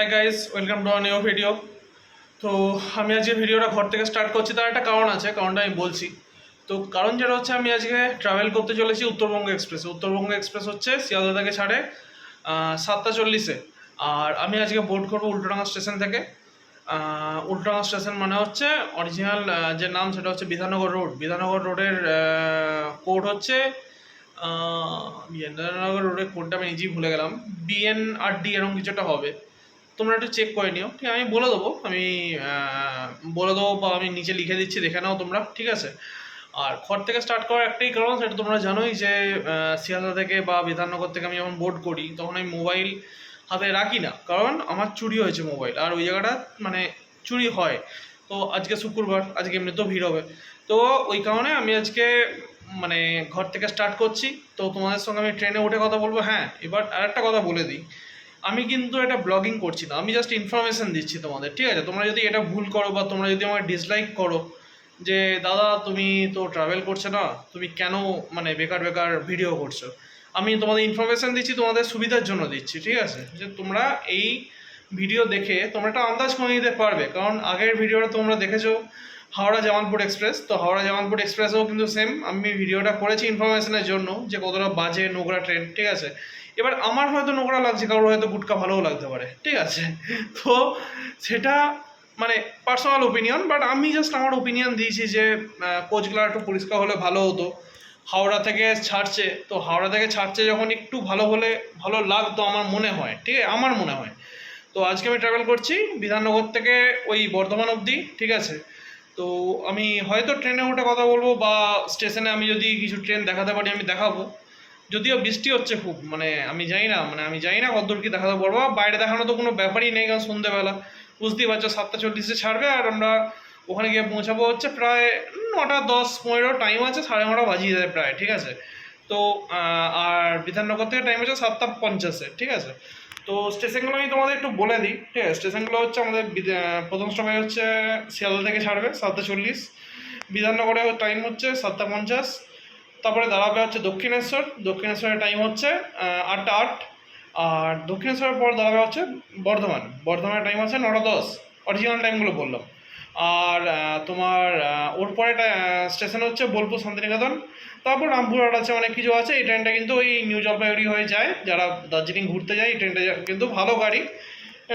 Hi guys welcome to new video তো আমি আজকে ভিডিওটা ঘর থেকে স্টার্ট করছি, তার একটা কারণ আছে, কারণটা আমি বলছি। তো কারণ যেটা হচ্ছে, আমি আজকে ট্রাভেল করতে চলেছি উত্তরবঙ্গ এক্সপ্রেসে উত্তরবঙ্গ এক্সপ্রেস হচ্ছে শিয়ালদা থেকে ছাড়ে সাতটা চল্লিশে। আর আমি আজকে বোর্ড করব উল্টোডাঙ্গা স্টেশন থেকে। উল্টোডাঙ্গা স্টেশন মানে হচ্ছে অরিজিনাল যে নাম, সেটা হচ্ছে বিধাননগর রোড বিধাননগর রোডের কোড হচ্ছে বিধাননগর রোডের কোডটা আমি নিজেই ভুলে গেলাম। বিএনআরডি আর এরকম কিছু একটা হবে। তোমরা একটু চেক করে নিও। ঠিক আমি বলে দেবো, আমি বলে দেবো বা আমি নিচে লিখে দিচ্ছি, দেখে নাও তোমরা, ঠিক আছে? আর ঘর থেকে স্টার্ট করার একটাই কারণ, সেটা তোমরা জানোই যে শিয়ালদা থেকে বা বিধাননগর থেকে আমি যখন বোর্ড করি, তখন আমি মোবাইল হাতে রাখি না, কারণ আমার চুরি হয়েছে মোবাইল আর ওই জায়গাটা মানে চুরি হয়। তো আজকে শুক্রবার, আজকে এমনিতেও ভিড় হবে। তো ওই কারণে আমি আজকে মানে ঘর থেকে স্টার্ট করছি। তো তোমাদের সঙ্গে আমি ট্রেনে উঠে কথা বলব হ্যাঁ এবার আরেকটা কথা বলে দিই। আমি কিন্তু এটা ব্লগিং করছি না, আমি জাস্ট ইনফরমেশন দিচ্ছি তোমাদের, ঠিক আছে? তোমরা যদি এটা ভুল করো বা তোমরা যদি আমাকে ডিসলাইক করো, যে দাদা তুমি তো ট্রাভেল করছ না, তুমি কেন মানে বেকার বেকার ভিডিও করছ? আমি তোমাদের ইনফরমেশন দিচ্ছি, তোমাদের সুবিধার জন্য দিচ্ছি, ঠিক আছে? যে তোমরা এই ভিডিও দেখে তোমরা একটা আন্দাজ করে নিতে পারবে, কারণ আগের ভিডিওটা তোমরা দেখেছ, হাওড়া জামালপুর এক্সপ্রেস তো হাওড়া জামালপুর এক্সপ্রেসেও কিন্তু সেম আমি ভিডিওটা করেছি ইনফরমেশনের জন্য, যে কতটা বাজে নোংরা ট্রেন ঠিক আছে? এবার আমার হয়তো নোংরা লাগছে, কারোর হয়তো গুটকা ভালোও লাগতে পারে, ঠিক আছে? তো সেটা মানে পার্সোনাল ওপিনিয়ন বাট আমি জাস্ট আমার ওপিনিয়ন দিয়েছি যে কোচগুলো একটু পরিষ্কার হলে ভালো হতো। হাওড়া থেকে ছাড়ছে, তো হাওড়া থেকে ছাড়ছে যখন একটু ভালো হলে ভালো লাগতো আমার মনে হয়, ঠিক আছে? আমার মনে হয়। তো আজকে আমি ট্রাভেল করছি বিধাননগর থেকে ওই বর্ধমান অবধি, ঠিক আছে? তো আমি হয়তো ট্রেনে উঠে কথা বলব বা স্টেশনে আমি যদি কিছু ট্রেন দেখাতে পারি, আমি দেখাবো। যদিও বৃষ্টি হচ্ছে খুব মানে আমি জানি না মানে আমি জানি না কতদূর কি দেখাতে পারব বাইরে দেখানো তো কোনো ব্যাপারই নেই কারণ সন্ধ্যেবেলা। বুঝতেই পারছ, সাতটা চল্লিশে ছাড়বে আর আমরা ওখানে গিয়ে পৌঁছাবো হচ্ছে প্রায় নটা দশ পনেরো টাইম আছে, সাড়ে নটা বাজিয়ে যায় প্রায়, ঠিক আছে? তো আর বিধাননগর থেকে টাইম আছে সাতটা পঞ্চাশে, ঠিক আছে? তো স্টেশনগুলো আমি তোমাদের একটু বলে দিই, ঠিক আছে? স্টেশনগুলো হচ্ছে আমাদের প্রথম সময় হচ্ছে শিয়ালদা থেকে ছাড়বে, সাতটা চল্লিশ। বিধাননগরে টাইম হচ্ছে সাতটা পঞ্চাশ। তারপরে দাঁড়াবে হচ্ছে দক্ষিণেশ্বর। দক্ষিণেশ্বরের টাইম হচ্ছে আটটা আট। আর দক্ষিণেশ্বরের পর দাঁড়াবে হচ্ছে বর্ধমান। বর্ধমানের টাইম আছে নটা দশ। অরিজিনাল টাইমগুলো বললাম। আর তোমার ওর পরে স্টেশন হচ্ছে বোলপুর শান্তিনিকেতন। তারপর রামপুরহাট আছে, অনেক কিছু আছে। এই ট্রেনটা কিন্তু ওই নিউ জলপাইগুড়ি হয়ে যায়। যারা দার্জিলিং ঘুরতে যায়, এই ট্রেনটা কিন্তু ভালো গাড়ি।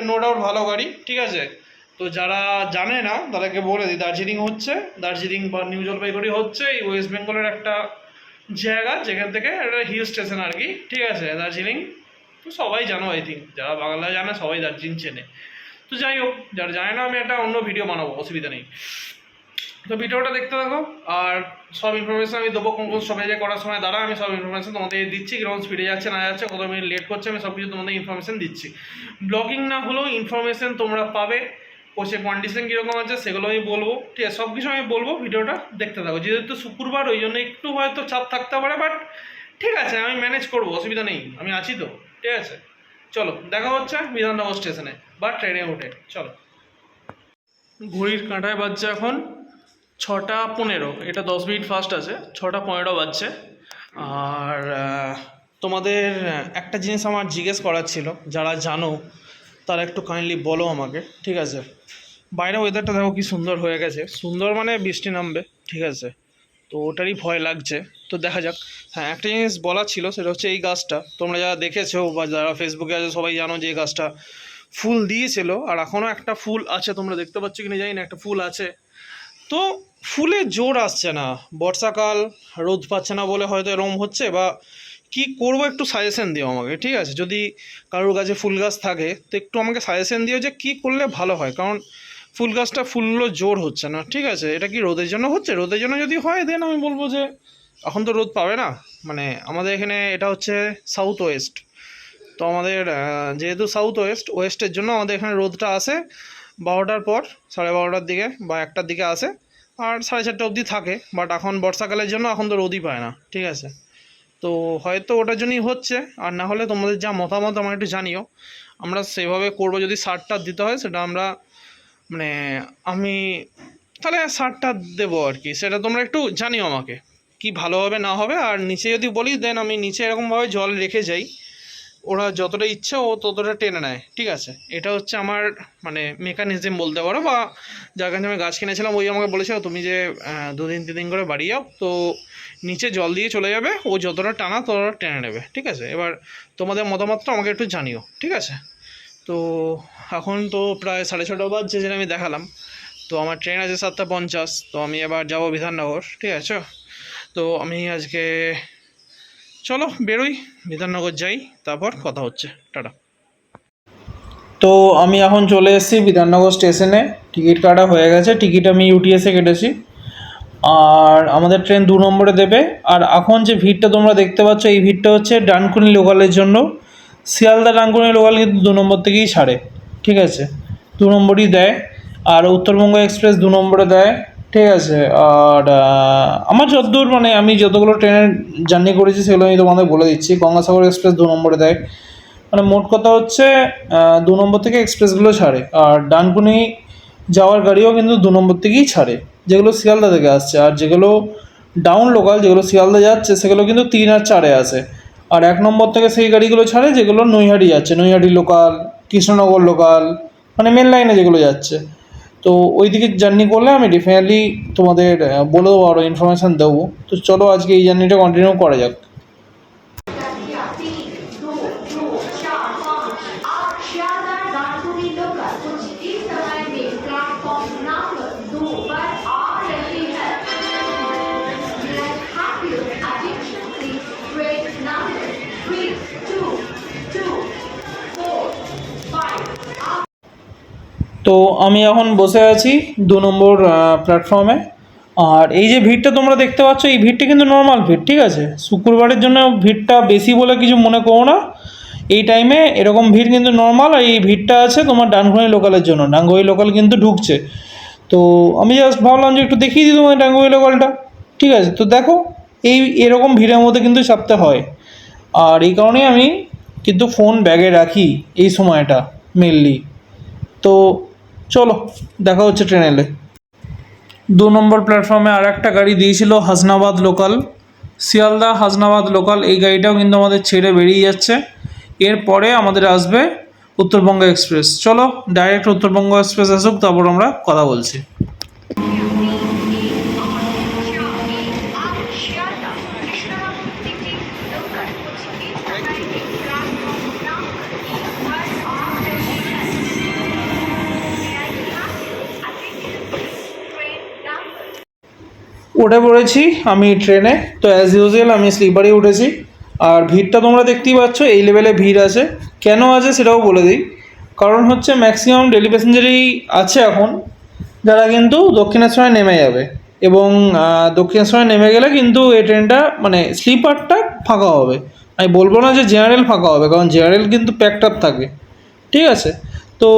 নো ডাউট ভালো গাড়ি, ঠিক আছে? তো যারা জানে না, তাদেরকে বলে দিই। দার্জিলিং হচ্ছে, দার্জিলিং বা নিউ জলপাইগুড়ি হচ্ছে, এই ওয়েস্ট বেঙ্গলের একটা জায়গা যেখান থেকে একটা হিল স্টেশন আর কি। ঠিক আছে, দার্জিলিং। তো সবাই জানো আই থিঙ্ক যারা বাংলা জানে, সবাই দার্জিলিং চেনে। তো যাই হোক, যারা জানে না, আমি একটা অন্য ভিডিও বানাবো, অসুবিধা নেই। তো ভিডিওটা দেখতে থাকো, আর সব ইনফরমেশন আমি দেবো কোন কোন যে করার সময় দাঁড়া আমি সব ইনফরমেশন তোমাদের দিচ্ছি কীরকম স্পিডে যাচ্ছে, না যাচ্ছে, কত মিনিট লেট করছে, আমি সব কিছু তোমাদের ইনফরমেশন দিচ্ছি। ব্লগিং না হলেও ইনফরমেশন তোমরা পাবে। কোচের কন্ডিশন কীরকম আছে সেগুলো আমি বলব। ঠিক আছে সব কিছু আমি বলব, ভিডিওটা দেখতে থাকো। যেহেতু শুক্রবার, ওই জন্য একটু হয়তো চাপ থাকতে পারে বাট ঠিক আছে, আমি ম্যানেজ করব, অসুবিধা নেই, আমি আছি তো, ঠিক আছে? চলো, দেখা হচ্ছে বিধাননগর স্টেশনে বা ট্রেনে উঠে, চলো। ঘড়ির কাঁটায় বাজছে এখন ছটা পনেরো, এটা দশ মিনিট ফাস্ট আছে, ছটা পনেরো বাজছে। আর তোমাদের একটা জিনিস আমার জিজ্ঞেস করার ছিল, যারা জানো তারা একটু কাইন্ডলি বলো আমাকে, ঠিক আছে? বাইরে ওয়েদারটা দেখো কি সুন্দর হয়ে গেছে। সুন্দর মানে বৃষ্টি নামবে, ঠিক আছে? তো ওটারই ভয় লাগছে। তো দেখা যাক। হ্যাঁ একটা জিনিস বলার ছিল, সেটা হচ্ছে এই গাছটা। তোমরা যারা দেখেছ বা যারা ফেসবুকে আছে, সবাই জানো যে এই গাছটা ফুল দিয়েছিল, আর এখনও একটা ফুল আছে, তোমরা দেখতে পাচ্ছ কি না জানি না, একটা ফুল আছে। তো ফুলে জোর আসছে না। বর্ষাকাল, রোদ পাচ্ছে না বলে হয়তো এরকম হচ্ছে, বা কি করব একটু সাজেশন দিও আমাকে, ঠিক আছে? যদি কারোর কাছে ফুল গাছ থাকে, তো একটু আমাকে সাজেশন দিও যে কি করলে ভালো হয়, কারণ ফুল গাছটা ফুলগুলো জোর হচ্ছে না, ঠিক আছে? এটা কি রোদের জন্য হচ্ছে? রোদের জন্য যদি হয় দেন আমি বলব যে এখন তো রোদ পাবে না। মানে আমাদের এখানে এটা হচ্ছে সাউথ ওয়েস্ট তো আমাদের যেহেতু সাউথ ওয়েস্ট ওয়েস্টের জন্য আমাদের এখানে রোদটা আসে বারোটার পর, সাড়ে বারোটার দিকে বা একটার দিকে আসে, আর সাড়ে চারটে অবধি থাকে। বাট এখন বর্ষাকালের জন্য এখন তো রোদই পায় না, ঠিক আছে? তো হয়তো ওটার জন্যই হচ্ছে। আর না হলে তোমাদের যা মতামত আমার একটু জানিও। আমরা সেভাবে করব যদি সারটা দিতে হয়, সেটা আমরা মানে আমি, তাহলে সারটা দেবো আর কি। সেটা তোমরা একটু জানিও আমাকে। কি ভালো হবে না হবে, আর নিচে যদি বলি দেন আমি নিচে এরকমভাবে জল রেখে যাই। ওরা যতটা ইচ্ছা ও ততটা টেনে নেয়, ঠিক আছে? এটা হচ্ছে আমার মানে মেকানিজম বলতে পারো বা যার কাছে আমি গাছ কিনেছিলাম, ওই আমাকে বলেছিল, তুমি যে দুদিন তিন দিন করে বাড়ি যাও, তো নিচে জল দিয়ে চলে যাবে, ও যতটা টানা ততটা টেনে নেবে, ঠিক আছে? এবার তোমাদের মতামতটা আমাকে একটু জানিও, ঠিক আছে? তো এখন তো প্রায় সাড়ে ছটা বাজছে যেটা আমি দেখালাম, তো আমার ট্রেন আছে সাতটা পঞ্চাশ, তো আমি এবার যাব বিধাননগর, ঠিক আছে? তো আমি আজকে চলো বেরোই, বিধাননগর যাই, তারপর কথা হচ্ছে। টাটা। তো আমি এখন চলে এসেছি বিধাননগর স্টেশনে। টিকিট কাটা হয়ে গেছে, টিকিট আমি ইউটিএসে কেটেছি। আর আমাদের ট্রেন দু নম্বরে দেবে। আর এখন যে ভিড়টা তোমরা দেখতে পাচ্ছ, এই ভিড়টা হচ্ছে ডানকুনি লোকালের জন্য। শিয়ালদা ডানকুনি লোকাল কিন্তু দু নম্বর থেকেই ছাড়ে, ঠিক আছে? দু নম্বরই দেয়। আর উত্তরবঙ্গ এক্সপ্রেস দু নম্বরে দেয়। ঠিক আছে, আর আমার যতদূর মানে আমি যতগুলো ট্রেনের জার্নি করেছি সেগুলো আমি তোমাদের বলে দিচ্ছি। গঙ্গাসাগর এক্সপ্রেস দু নম্বরে দেয়। মানে মোট কথা হচ্ছে দু নম্বর থেকে এক্সপ্রেসগুলো ছাড়ে, আর ডানকুনি যাওয়ার গাড়িও কিন্তু দু নম্বর থেকেই ছাড়ে, যেগুলো শিয়ালদা থেকে আসছে, আর যেগুলো ডাউন লোকাল যেগুলো শিয়ালদা যাচ্ছে, সেগুলো কিন্তু তিন আর চারে আসে। আর এক নম্বর থেকে সেই গাড়িগুলো ছাড়ে, যেগুলো নৈহাটি যাচ্ছে, নৈহাটি লোকাল কৃষ্ণনগর লোকাল মানে মেন লাইনে যেগুলো যাচ্ছে। তো ওই দিকে জার্নি করলে আমি ডেফিনেটলি তোমাদের বলে দেবো আরও ইনফরমেশান দেবো। তো চলো আজকে এই জার্নিটা কন্টিনিউ করা যাক। তো আমি এখন বসে আছি দু নম্বর প্ল্যাটফর্মে আর এই যে ভিড়টা তোমরা দেখতে পাচ্ছ, এই ভিড়টা কিন্তু নর্মাল ভিড়, ঠিক আছে? শুক্রবারের জন্য ভিড়টা বেশি বলে কিছু মনে করো না। এই টাইমে এরকম ভিড় কিন্তু নর্মাল আর এই ভিড়টা আছে তোমার ডানঘড়ি লোকালের জন্য। ডানঘড়ি লোকাল কিন্তু ঢুকছে। তো আমি জাস্ট ভাবলাম যে একটু দেখিয়ে দিই তোমার ডানঘড়ি লোকালটা ঠিক আছে? তো দেখো, এই এরকম ভিড়ের মধ্যে কিন্তু চাপতে হয়। আর এই কারণেই আমি কিন্তু ফোন ব্যাগে রাখি এই সময়টা মেনলি তো চলো, দেখা হচ্ছে ট্রেন এলে। দু নম্বর প্ল্যাটফর্মে আর একটা গাড়ি দিয়েছিল হাসনাবাদ লোকাল শিয়ালদা হাসনাবাদ লোকাল এই গাড়িটাও কিন্তু আমাদের ছেড়ে বেরিয়ে যাচ্ছে। এরপরে আমাদের আসবে উত্তরবঙ্গ এক্সপ্রেস চলো ডাইরেক্ট উত্তরবঙ্গ এক্সপ্রেস আসুক, তারপর আমরা কথা বলছি। উঠে পড়েছি আমি ট্রেনে তো অ্যাজ ইউজুয়াল আমি স্লিপারে উঠেছি। আর ভিড়টা তোমরা দেখতেই পাচ্ছ, এই লেভেলে ভিড় আছে। কেন আছে সেটাও বলে দিই। কারণ হচ্ছে ম্যাক্সিমাম ডেলি প্যাসেঞ্জারই আছে এখন। যারা কিন্তু দক্ষিণেশ্বরে নেমে যাবে। এবং দক্ষিণেশ্বরে নেমে গেলে কিন্তু এই ট্রেনটা মানে স্লিপারটা ফাঁকা হবে। আমি বলব না যে জেনারেল ফাঁকা হবে, কারণ জেনারেল কিন্তু প্যাকড আপ থাকে। ঠিক আছে? তো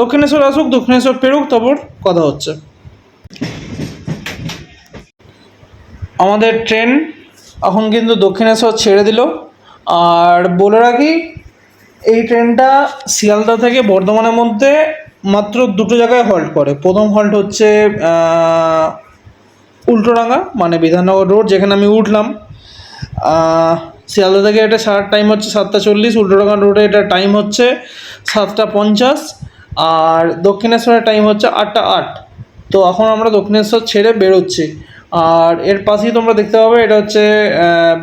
দক্ষিণেশ্বর আসুক, দক্ষিণেশ্বর পেরুক, তারপর কথা হচ্ছে। আমাদের ট্রেন এখন কিন্তু দক্ষিণেশ্বর ছেড়ে দিল। আর বলে রাখি, এই ট্রেনটা শিয়ালদা থেকে বর্ধমানের মধ্যে মাত্র দুটো জায়গায় হল্ট করে। প্রথম হল্ট হচ্ছে উল্টোডাঙ্গা মানে বিধাননগর রোড, যেখানে আমি উঠলাম। শিয়ালদা থেকে এটা সারার টাইম হচ্ছে সাতটা চল্লিশ, উল্টোডাঙ্গা রোডে এটা টাইম হচ্ছে সাতটা পঞ্চাশ, আর দক্ষিণেশ্বরের টাইম হচ্ছে আটটা আট। তো এখন আমরা দক্ষিণেশ্বর ছেড়ে বেরোচ্ছি। আর এর পাশেই তোমরা দেখতে পাবে, এটা হচ্ছে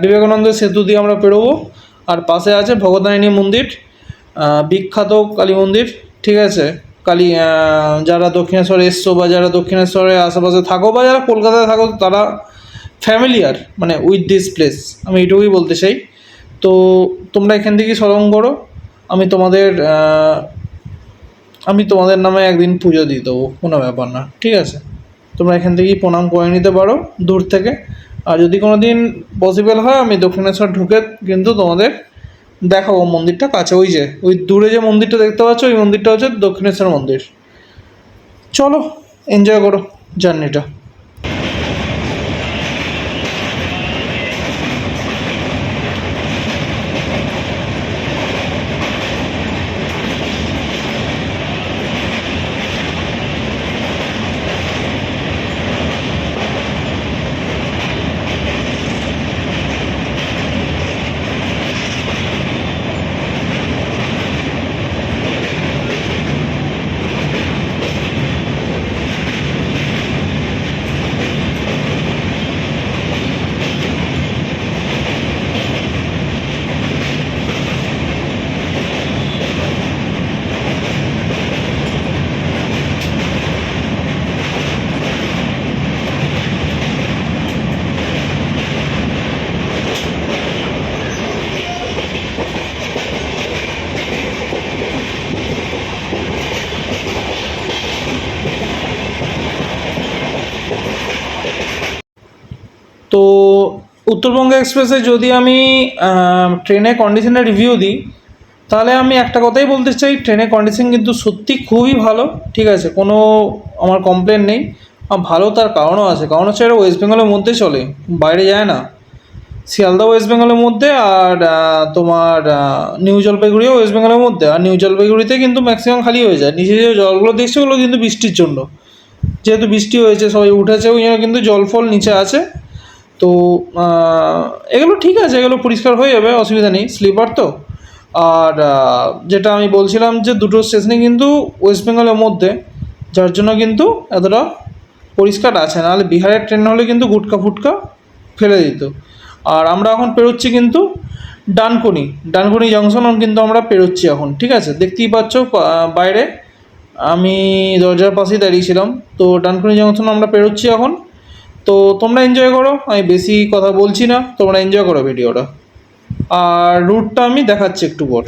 বিবেকানন্দ সেতু দিয়ে আমরা পেরোবো। আর পাশে আছে ভগতারিণী মন্দির বিখ্যাত কালী মন্দির, ঠিক আছে? কালী যারা দক্ষিণেশ্বরে এসছো বা যারা দক্ষিণেশ্বরের আশেপাশে থাকো বা যারা কলকাতায় থাকো, তারা ফ্যামিলিয়ার মানে উইথ দিস প্লেস, আমি এইটুকুই বলতে চাই। তো তোমরা এখান থেকেই স্মরণ করো, আমি তোমাদের আমি তোমাদের নামে একদিন পুজো দিয়ে দেবো, কোনো ব্যাপার না, ঠিক আছে? তোমরা এখান থেকেই প্রণাম করে নিতে পারো দূর থেকে। আর যদি কোনো দিন পসিবল হয়, আমি দক্ষিণেশ্বর ঢুকে কিন্তু তোমাদের দেখাবো মন্দিরটা কাছে। ওই যে, ওই দূরে যে মন্দিরটা দেখতে পাচ্ছ, ওই মন্দিরটা হচ্ছে দক্ষিণেশ্বর মন্দির। চলো এনজয় করো জার্নিটা তো উত্তরবঙ্গ এক্সপ্রেসে যদি আমি ট্রেনের কন্ডিশনের রিভিউ দিই, তাহলে আমি একটা কথাই বলতে চাই, ট্রেনের কন্ডিশন কিন্তু সত্যি খুবই ভালো, ঠিক আছে? কোনো আমার কমপ্লেন নেই। ভালো তার কারণও আছে। কারণ হচ্ছে এটা ওয়েস্ট বেঙ্গলের মধ্যে চলে, বাইরে যায় না। শিয়ালদা ওয়েস্ট বেঙ্গলের মধ্যে আর তোমার নিউ জলপাইগুড়িও ওয়েস্ট বেঙ্গলের মধ্যে। আর নিউ জলপাইগুড়িতে কিন্তু ম্যাক্সিমাম খালি হয়ে যায়। নিচে যে জলগুলো দেখছে, ওগুলো কিন্তু বৃষ্টির জন্য। যেহেতু বৃষ্টি হয়েছে, সবাই উঠেছে, ওই জন্য কিন্তু জল ফল নিচে আছে। তো এগুলো ঠিক আছে, এগুলো পরিষ্কার হয়ে যাবে, অসুবিধা নেই, স্লিপার তো। আর যেটা আমি বলছিলাম যে দুটো স্টেশনে কিন্তু ওয়েস্ট বেঙ্গলের মধ্যে, যার জন্য কিন্তু এতটা পরিষ্কার আছে। নাহলে বিহারের ট্রেন হলে কিন্তু গুটকা ফুটকা ফেলে দিত। আর আমরা এখন পেরোচ্ছি কিন্তু ডানকুনি। ডানকুনি জংশন কিন্তু আমরা পেরোচ্ছি এখন, ঠিক আছে? দেখতেই পাচ্ছ বাইরে। আমি দরজার পাশেই দাঁড়িয়েছিলাম। তো ডানকুনি জংশন আমরা পেরোচ্ছি এখন। তো তোমরা এনজয় করো, আমি বেশি কথা বলছি না, তোমরা এনজয় করো ভিডিওটা আর রুটটা আমি দেখাচ্ছি একটু পর।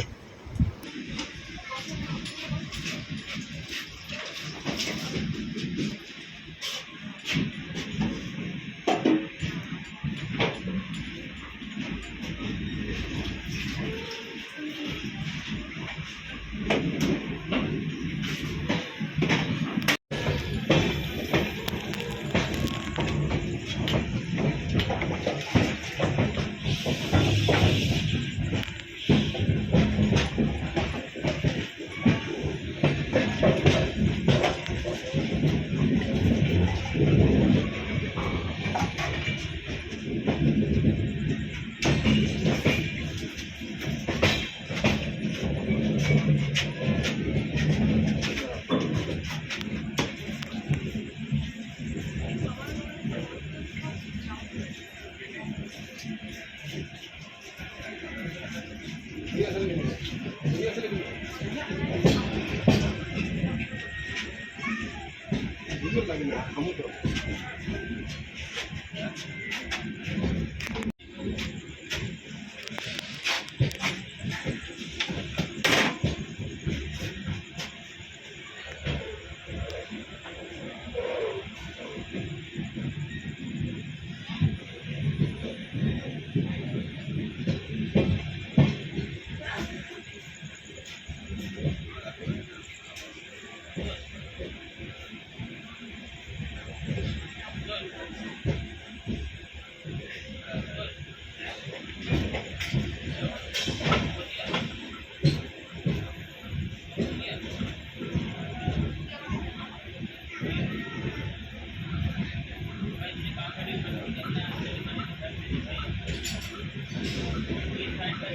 Kamu.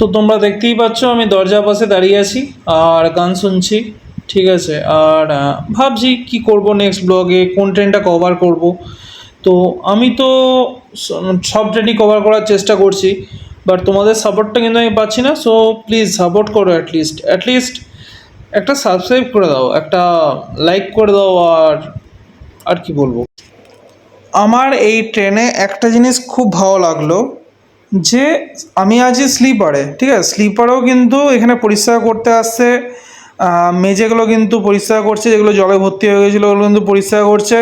তো তোমরা দেখতেই পাচ্ছ, আমি দরজার পাশে দাঁড়িয়ে আছি আর গান শুনছি, ঠিক আছে? আর ভাবছি কি করব নেক্সট ব্লগে কোন ট্রেনটা কভার করব? তো আমি তো সব ট্রেনই কভার করার চেষ্টা করছি বাট তোমাদের সাপোর্টটা কিন্তু আমি পাচ্ছি না সো প্লিজ সাপোর্ট করো অ্যাটলিস্ট অ্যাটলিস্ট একটা সাবস্ক্রাইব করে দাও, একটা লাইক করে দাও, আর আর কি বলব? আমার এই ট্রেনে একটা জিনিস খুব ভালো লাগল যে আমি আছি স্লিপারে ঠিক আছে? স্লিপারেও কিন্তু এখানে পরিষ্কার করতে আসছে মেঝেগুলো কিন্তু পরিষ্কার করছে, যেগুলো জলে ভর্তি হয়ে গেছিল ওগুলো কিন্তু পরিষ্কার করছে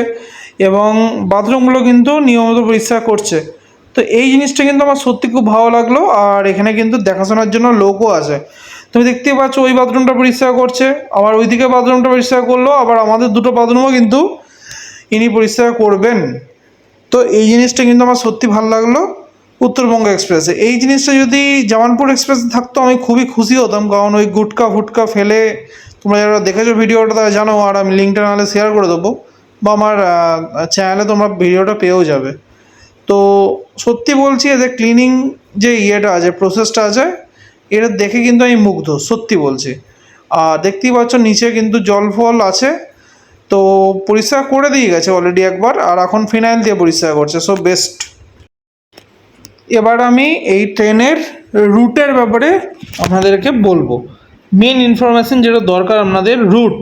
এবং বাথরুমগুলো কিন্তু নিয়মিত পরিষ্কার করছে। তো এই জিনিসটা কিন্তু আমার সত্যি খুব ভালো লাগল আর এখানে কিন্তু দেখাশোনার জন্য লোকও আছে। তুমি দেখতে পাচ্ছ ওই বাথরুমটা পরিষ্কার করছে, আবার ওইদিকে বাথরুমটা পরিষ্কার করল, আবার আমাদের দুটো বাথরুমও কিন্তু ইনি পরিষ্কার করবেন। তো এই জিনিসটা কিন্তু আমার সত্যি ভালো লাগল। উত্তরবঙ্গ এক্সপ্রেসে। এই জিনিসটা যদি জামালপুর এক্সপ্রেসে থাকতো, আমি খুবই খুশি হতাম। কারণ ওই গুটকা ফুটকা ফেলে তোমরা যারা দেখেছ ভিডিওটা, তারা জানো, আর আমি লিঙ্কটা নাহলে শেয়ার করে দেবো। বা আমার চ্যানেলে তোমরা ভিডিওটা পেয়েও যাবে। তো সত্যি বলছি, এদের ক্লিনিং যে ইয়েটা আছে প্রসেসটা আছে এটা দেখে কিন্তু আমি মুগ্ধ, সত্যি বলছি। আর দেখতেই পাচ্ছ, নিচে কিন্তু জল ফল আছে। তো পরিষ্কার করে দিয়ে গেছে অলরেডি একবার, আর এখন ফিনাইল দিয়ে পরিষ্কার করছে সো বেস্ট এবার আমি এই ট্রেনের রুটের ব্যাপারে আপনাদেরকে বলব। মেন ইনফরমেশন যেটা দরকার আপনাদের রুট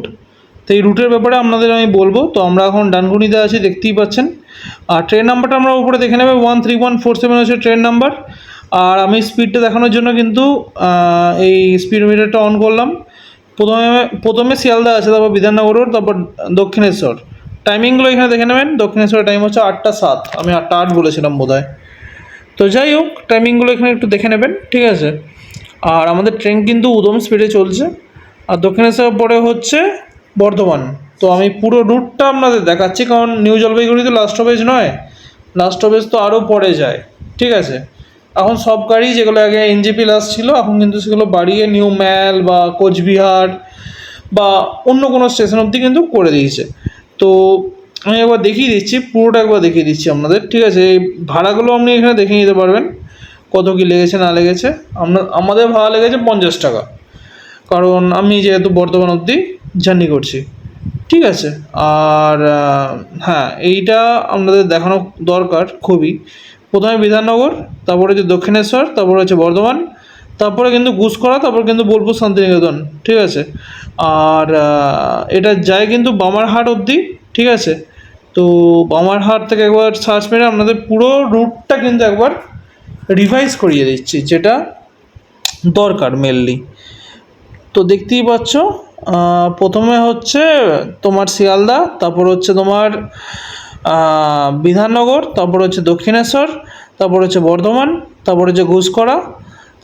তো এই রুটের ব্যাপারে আপনাদের আমি বলব। তো আমরা এখন ডানকুনিতে আছি, দেখতেই পাচ্ছেন। আর ট্রেন নাম্বারটা আমরা উপরে দেখে নেবে one three one four seven হচ্ছে ট্রেন নাম্বার আর আমি স্পিডটা দেখানোর জন্য কিন্তু এই স্পিড মিটারটা অন করলাম। প্রথমে প্রথমে শিয়ালদা আছে তারপর বিধাননগর তারপর দক্ষিণেশ্বর। টাইমিংগুলো এখানে দেখে নেবেন। দক্ষিণেশ্বরের টাইম হচ্ছে আটটা সাত। আমি আটটা আট বলেছিলাম বোধহয়। তো যাই হোক টাইমিংগুলো এখানে একটু দেখে নেবেন, ঠিক আছে? আর আমাদের ট্রেন কিন্তু উদম স্পিডে চলছে। আর দক্ষিণেশ্বর পরে হচ্ছে বর্ধমান। তো আমি পুরো রুটটা আপনাদের দেখাচ্ছি, কারণ নিউ জলপাইগুড়ি তো লাস্ট স্টপেজ নয় লাস্ট স্টপেজ তো আরও পরে যায়, ঠিক আছে? এখন সব গাড়ি যেগুলো আগে এনজেপি লাস্ট ছিল, এখন কিন্তু সেগুলো বাড়িয়ে নিউ ম্যাল বা কোচবিহার বা অন্য কোনো স্টেশন অবধি কিন্তু করে দিয়েছে। তো আমি একবার দেখিয়ে দিচ্ছি, পুরোটা একবার দেখিয়ে দিচ্ছি আপনাদের, ঠিক আছে? এই ভাড়াগুলো আপনি এখানে দেখে নিতে পারবেন, কত কী লেগেছে, না লেগেছে। আমরা, আমাদের ভাড়া লেগেছে পঞ্চাশ টাকা। কারণ আমি যেহেতু বর্ধমান অবধি জার্নি করছি, ঠিক আছে? আর হ্যাঁ এইটা আপনাদের দেখানো দরকার খুবই। প্রথমে বিধাননগর, তারপরে হচ্ছে দক্ষিণেশ্বর, তারপরে হচ্ছে বর্ধমান, তারপরে কিন্তু গুসকরা তারপর কিন্তু বোলপুর শান্তিনিকেতন, ঠিক আছে? আর এটা যায় কিন্তু বামারহাট অবধি, ঠিক আছে? তো বামারহাট থেকে একবার সার্চ মেরে আপনাদের পুরো রুটটা কিন্তু একবার রিভাইজ করিয়ে দিচ্ছি, যেটা দরকার মেনলি তো দেখতেই পাচ্ছ প্রথমে হচ্ছে তোমার শিয়ালদা, তারপর হচ্ছে তোমার বিধাননগর, তারপর হচ্ছে দক্ষিণেশ্বর, তারপর হচ্ছে বর্ধমান, তারপর হচ্ছে ঘুষকরা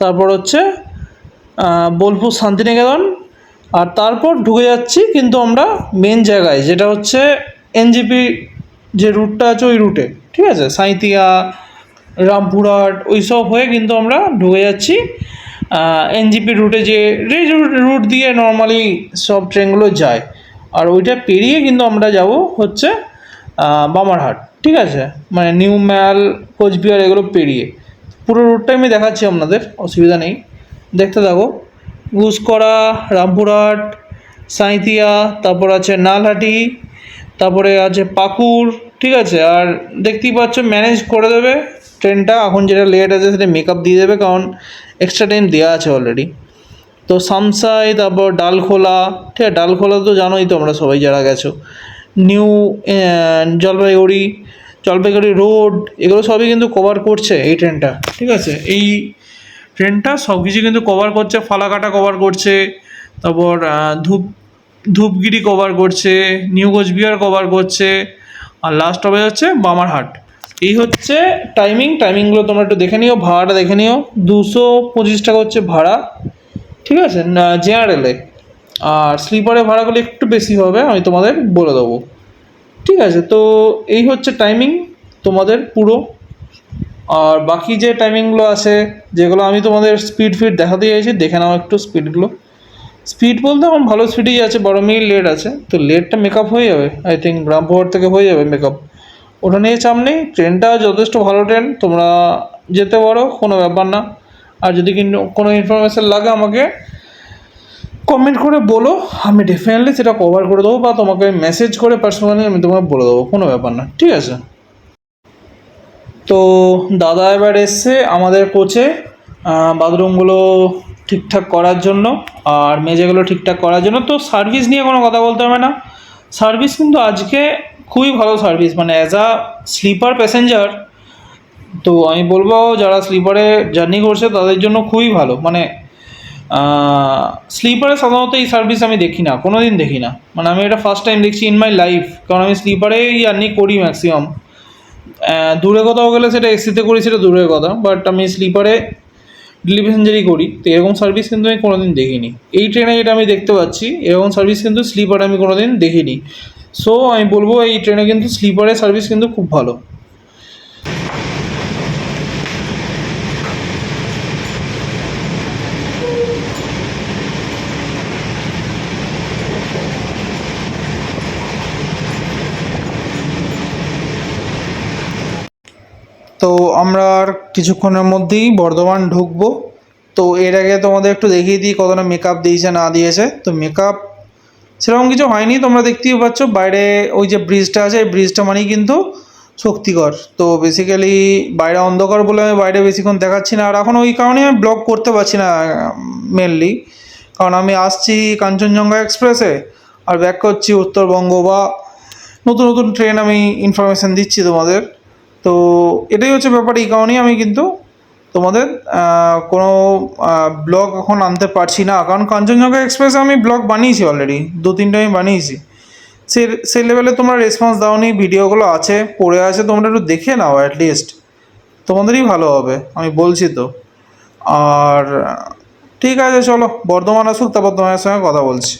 তারপর হচ্ছে বোলপুর শান্তিনিকেতন। আর তারপর ঢুকে যাচ্ছি কিন্তু আমরা মেন জায়গায়, যেটা হচ্ছে এনজিপি যে রুটটা আছে ওই রুটে ঠিক আছে? সাঁইতিয়া রামপুরহাট, ওই সব হয়ে কিন্তু আমরা ঢুকে যাচ্ছি। এনজিপি রুটে যে রুট দিয়ে নর্মালি সব ট্রেনগুলো যায়। আর ওইটা পেরিয়ে কিন্তু আমরা যাব হচ্ছে বামারহাট, ঠিক আছে? মানে নিউ ম্যাল, কোচবিহার এগুলো পেরিয়ে। পুরো রুটটা আমি দেখাচ্ছি আপনাদের, অসুবিধা নেই। দেখতে থাকো। গুসকরা, রামপুরহাট সাঁইতিয়া তারপর আছে নালহাটি তারপরে আছে পাকুড়, ঠিক আছে? আর দেখতেই পাচ্ছ ম্যানেজ করে দেবে ট্রেনটা এখন যেটা লেট আছে, সেটা মেকআপ দিয়ে দেবে, কারণ এক্সট্রা টাইম দেওয়া আছে অলরেডি তো সামসাই, তারপর ডালখোলা, ঠিক আছে? ডালখোলা তো জানোই তো আমরা সবাই যারা গেছো। নিউ জলপাইগুড়ি জলপাইগুড়ি রোড এগুলো সবই কিন্তু কভার করছে এই ট্রেনটা ঠিক আছে? এই ট্রেনটা সব কিছু কিন্তু কভার করছে, ফালাকাটা কভার করছে। তারপর ধূপ ধূপগিরি কভার করছে নিউ কোচবিহার কভার করছে, আর লাস্ট হবে হচ্ছে বামারহাট এই হচ্ছে টাইমিং টাইমিংগুলো তোমরা একটু দেখে নিও, ভাড়াটা দেখে নিও। দুশো পঁচিশ টাকা হচ্ছে ভাড়া, ঠিক আছে? না জেনারেলে আর স্লিপারে ভাড়াগুলো একটু বেশি হবে, আমি তোমাদের বলে দেবো। ঠিক আছে, তো এই হচ্ছে টাইমিং তোমাদের পুরো। আর বাকি যে টাইমিংগুলো আছে, যেগুলো আমি তোমাদের স্পিড ফিড দেখাতে চাইছি, দেখে নাও একটু স্পিডগুলো স্পিড বলতে এখন ভালো স্পিডই আছে বারো মিনিট লেট আছে। তো লেটটা মেকআপ হয়ে যাবে আই থিঙ্ক রামপুরহাট থেকে হয়ে যাবে মেকআপ ওটা নিয়ে চাপ নেই ট্রেনটা যথেষ্ট ভালো ট্রেন তোমরা যেতে পারো, কোনো ব্যাপার না। আর যদি কোনো ইনফরমেশান লাগে আমাকে কমেন্ট করে বলো, আমি ডেফিনেটলি সেটা কভার করে দেবো বা তোমাকে মেসেজ করে পার্সোনালি আমি তোমাকে বলে দেবো, কোনো ব্যাপার না, ঠিক আছে? তো দাদা এবার এসছে আমাদের কোচে বাথরুমগুলো ঠিকঠাক করার জন্য, আর মেঝেগুলো ঠিকঠাক করার জন্য, তো সার্ভিস নিয়ে কোনো কথা বলতে হবে না। সার্ভিস কিন্তু আজকে খুবই ভালো সার্ভিস মানে অ্যাজ আ স্লিপার প্যাসেঞ্জার তো আমি বলব যারা স্লিপারে জার্নি করছে, তাদের জন্য খুবই ভালো। মানে স্লিপারে সাধারণত এই সার্ভিস আমি দেখি না কোনো দিন দেখি না। মানে আমি এটা ফার্স্ট টাইম দেখছি ইন মাই লাইফ কারণ আমি স্লিপারেই জার্নি করি ম্যাক্সিমাম দূরে কোথাও গেলে সেটা এসিতে করি, সেটা দূরের কথা বাট আমি স্লিপারে প্যাসেঞ্জারই করি। তো এরকম সার্ভিস কিন্তু আমি কোনোদিন দেখিনি। এই ট্রেনে যেটা আমি দেখতে পাচ্ছি, এরকম সার্ভিস কিন্তু স্লিপার আমি কোনোদিন দেখিনি। সো আমি বলব এই ট্রেনে কিন্তু স্লিপারের সার্ভিস কিন্তু খুব ভালো তো আমরা আর কিছুক্ষণের মধ্যেই বর্ধমান ঢুকবো। তো এর আগে তোমাদের একটু দেখিয়ে দিই কতটা মেকআপ দিয়েছে, না দিয়েছে। তো মেকআপ সেরকম কিছু হয়নি, তোমরা দেখতেই পাচ্ছ। বাইরে ওই যে ব্রিজটা আছে, এই ব্রিজটা মানেই কিন্তু শক্তিকর তো বেসিক্যালি বাইরে অন্ধকার বলে আমি বাইরে বেশিক্ষণ দেখাচ্ছি না। আর এখন ওই কারণে আমি ব্লগ করতে পারছি না মেনলি কারণ আমি আসছি কাঞ্চনজঙ্ঘা এক্সপ্রেসে আর ব্যাক করছি উত্তরবঙ্গ বা নতুন নতুন ট্রেন আমি ইনফরমেশান দিচ্ছি তোমাদের। তো এটাই হচ্ছে ব্যাপার এই কারণেই আমি কিন্তু তোমাদের কোনো ব্লগ এখন আনতে পারছি না। কারণ কাঞ্চনজঙ্ঘা এক্সপ্রেসে আমি ব্লগ বানিয়েছি অলরেডি দু তিনটে আমি বানিয়েছি। সে সেই লেভেলে তোমরা রেসপন্স দাওনি, ভিডিওগুলো আছে, পড়ে আছে, তোমরা একটু দেখে নাও অ্যাটলিস্ট তোমাদেরই ভালো হবে, আমি বলছি তো। আর, ঠিক আছে, চলো, বর্ধমান আসুক, তারপর তোমার সঙ্গে কথা বলছি।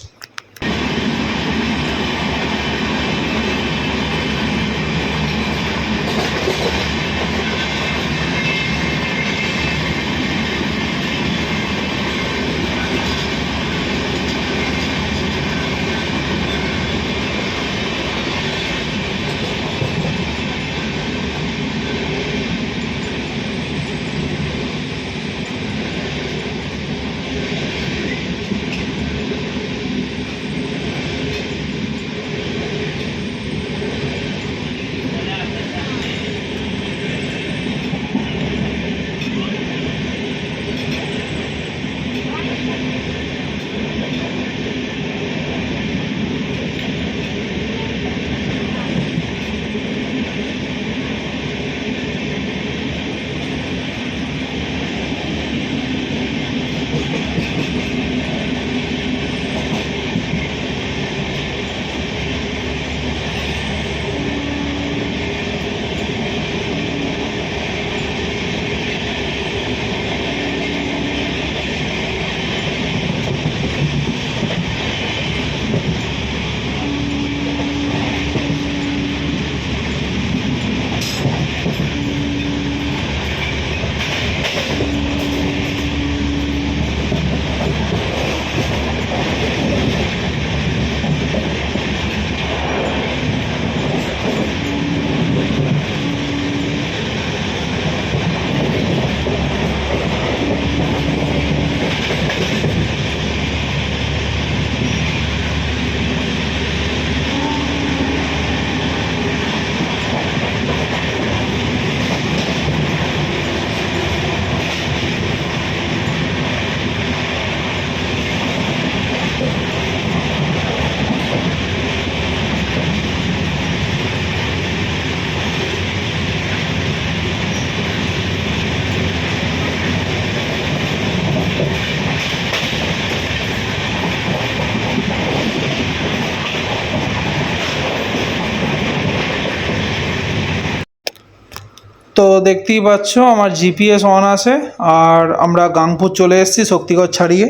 তো দেখতেই পাচ্ছ, আমার জিপিএস অন আছে, আর আমরা গাংপুর চলে এসেছি শক্তিগড় ছাড়িয়ে।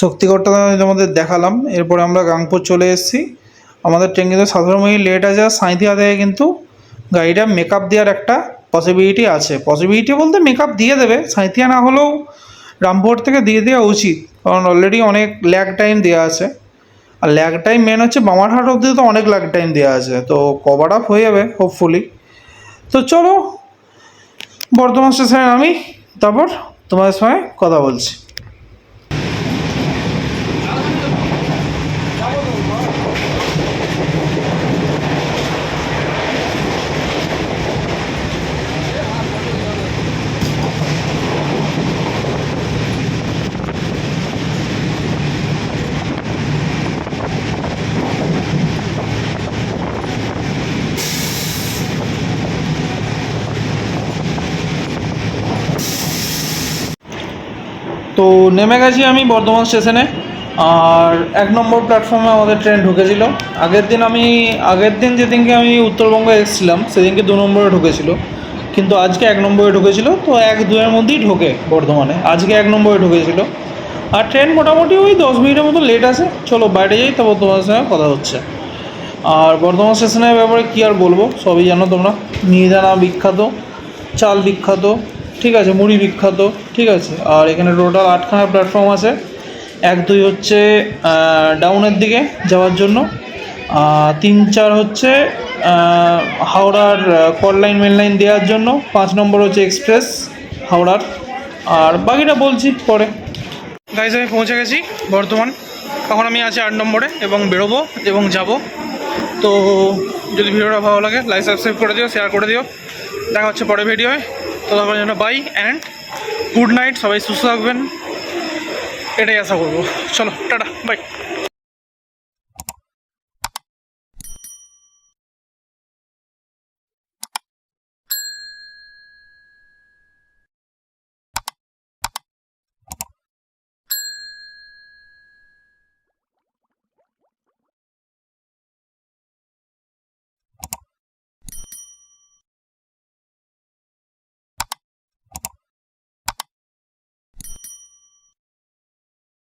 শক্তিগড়টা তোমাদের দেখালাম, এরপরে আমরা গাংপুর চলে এসেছি। আমাদের ট্রেন কিন্তু সতেরো মিনিট লেট আছে, আর সাঁইথিয়া থেকে কিন্তু গাড়িটা মেকআপ দেওয়ার একটা পসিবিলিটি আছে। পসিবিলিটি বলতে মেকআপ দিয়ে দেবে, সাঁইথিয়া না হলেও রামপুর থেকে দিয়ে দেওয়া উচিত, কারণ অলরেডি অনেক ল্যাগ টাইম দেওয়া আছে। আর ল্যাগ টাইম মেন হচ্ছে, বামারহাট অবধি তো অনেক ল্যাগ টাইম দেওয়া আছে, তো কভার আপ হয়ে যাবে হোপফুলি তো চলো বর্ধমান স্টেশনে আমি তারপর তোমাদের সঙ্গে কথা বলছি। তো নেমে গেছি আমি বর্ধমান স্টেশনে আর এক নম্বর প্ল্যাটফর্মে আমাদের ট্রেন ঢুকেছিল। আগের দিন আমি, আগের দিন যেদিনকে আমি উত্তরবঙ্গে এসেছিলাম, সেদিনকে দু নম্বরে ঢুকেছিল। কিন্তু আজকে এক নম্বরে ঢুকেছিল, তো এক দুয়ের মধ্যেই ঢোকে বর্ধমানে। আজকে এক নম্বরে ঢুকেছিল। আর ট্রেন মোটামুটি ওই দশ মিনিটের মতো লেট আছে। চলো বাইরে যাই, তারপর তোমার সঙ্গে কথা হচ্ছে। আর বর্ধমান স্টেশনের ব্যাপারে কী আর বলব, সবই জানো তোমরা। মিহিদানা বিখ্যাত, চাল বিখ্যাত ঠিক আছে, মুড়ি বিখ্যাত, ঠিক আছে। আর এখানে টোটাল আটখানা প্ল্যাটফর্ম আছে। এক, দুই হচ্ছে ডাউনের দিকে যাওয়ার জন্য। তিন, চার হচ্ছে হাওড়ার কল লাইন মেন লাইন দেওয়ার জন্য। পাঁচ নম্বর হচ্ছে এক্সপ্রেস হাওড়ার। আর বাকিটা বলছি পরে। গাইজ আমি পৌঁছে গেছি, বর্ধমান। এখন আমি আছি আট নম্বরে এবং বেরোবো এবং যাব। তো যদি ভিডিওটা ভালো লাগে লাইক সাবস্ক্রাইব করে দিও শেয়ার করে দিও। দেখা হচ্ছে পরে ভিডিওয় তো তখন জন্য বাই অ্যান্ড গুড নাইট সবাই সুস্থ থাকবেন। এটাই আশা করব। চলো, টাটা, বাই।